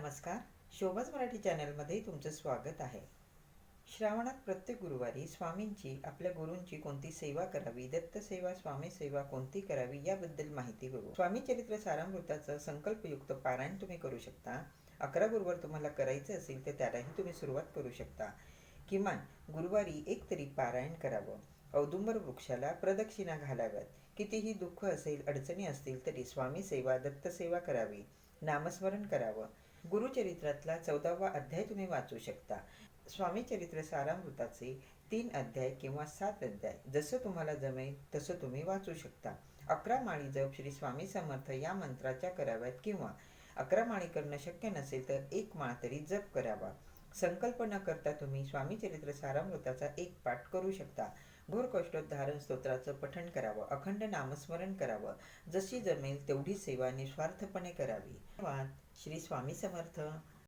नमस्कार. शोभाच मराठी चॅनलमध्ये तुमचं स्वागत आहे. श्रावणात प्रत्येक गुरुवारी स्वामींची आपल्या गुरूंची कोणती सेवा करावी दत्त सेवा स्वामी सेवा कोणती करावी याबद्दल माहिती करू स्वामी चरित्र सारामृताचं संकल्पयुक्त पारायण तुम्ही करू शकता. अकरा गुरुवार तुम्हाला करायचं असेल तर त्यालाही तुम्ही सुरुवात करू शकता. किमान गुरुवारी एक तरी पारायण करावं. औदुंबर वृक्षाला प्रदक्षिणा घालाव्यात. कितीही दुःख असेल अडचणी असतील तरी स्वामी सेवा दत्त सेवा करावी. नामस्मरण करावं. गुरुचरित्रातला चौदावा अध्याय तुम्ही वाचू शकता. स्वामी चरित्र सारामृताचे तीन अध्याय किंवा सात अध्याय जसं तुम्हाला जमेल तसं तुम्ही वाचू शकता. अकरा माळी जप श्री स्वामी समर्थ या मंत्राच्या कराव्यात किंवा अकरा माळी करणं शक्य नसेल तर एक माळ तरी जप करावा. संकल्पना करता तुम्ही स्वामी चरित्र सारामृताचा एक पाठ करू शकता. घोर कष्टोद्धारण स्तोत्राचं पठण करावं अखंड नामस्मरण करावं. जशी जमेल तेवढी सेवा निस्वार्थपणे करावी. धन्यवाद. श्री स्वामी समर्थ.